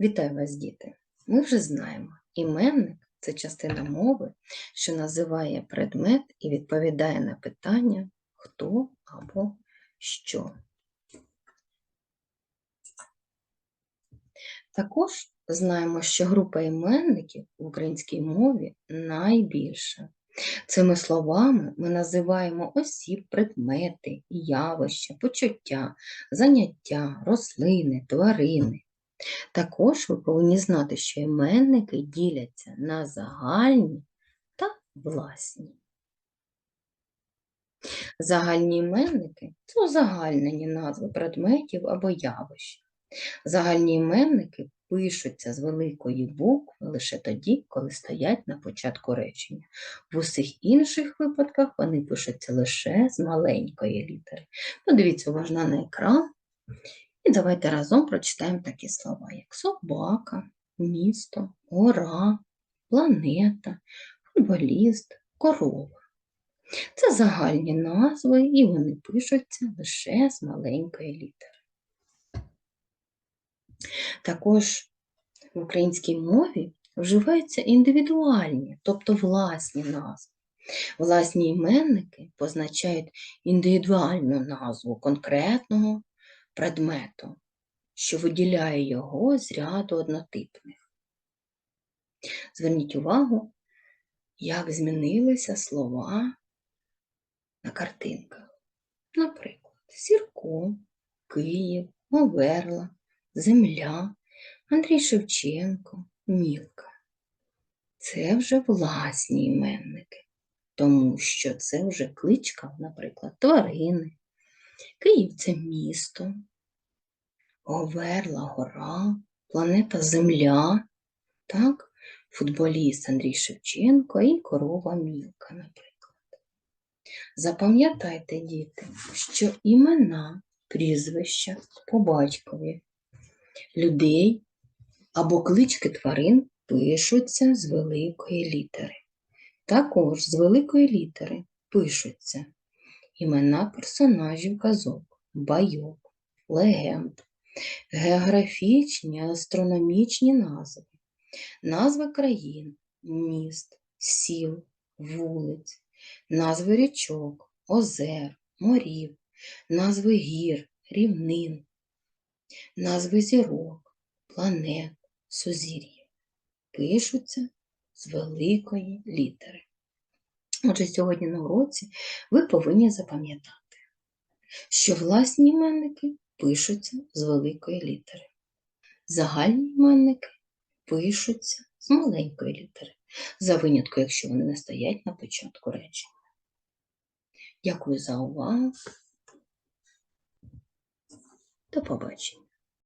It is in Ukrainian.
Вітаю вас, діти! Ми вже знаємо, іменник це частина мови, що називає предмет і відповідає на питання хто або що. Також знаємо, що група іменників в українській мові найбільша. Цими словами ми називаємо осіб, предмети, явища, почуття, заняття, рослини, тварини. Також ви повинні знати, що іменники діляться на загальні та власні. Загальні іменники це узагальнені назви предметів або явищ. Загальні іменники пишуться з великої букви лише тоді, коли стоять на початку речення. В усіх інших випадках вони пишуться лише з маленької літери. Подивіться уважно на екран. І давайте разом прочитаємо такі слова, як собака, місто, гора, планета, футболіст, корова. Це загальні назви, і вони пишуться лише з маленької літери. Також в українській мові вживаються індивідуальні, тобто власні назви. Власні іменники позначають індивідуальну назву конкретного предмету, що виділяє його з ряду однотипних. Зверніть увагу, як змінилися слова на картинках. Наприклад, Сірко, Київ, Оверла, Земля, Андрій Шевченко, Мілка. Це вже власні іменники, тому що це вже кличка, наприклад, тварини. Київ це місто, Говерла гора, планета Земля, так? футболіст Андрій Шевченко і корова Мілка, наприклад. Запам'ятайте, діти, що імена, прізвища по батькові людей або клички тварин пишуться з великої літери. Також з великої літери пишуться імена персонажів казок, байок, легенд, географічні, астрономічні назви, назви країн, міст, сіл, вулиць, назви річок, озер, морів, назви гір, рівнин, назви зірок, планет, сузір'їв пишуться з великої літери. Отже, сьогодні на уроці ви повинні запам'ятати, що власні іменники пишуться з великої літери. Загальні іменники пишуться з маленької літери, за винятком, якщо вони не стоять на початку речення. Дякую за увагу. До побачення.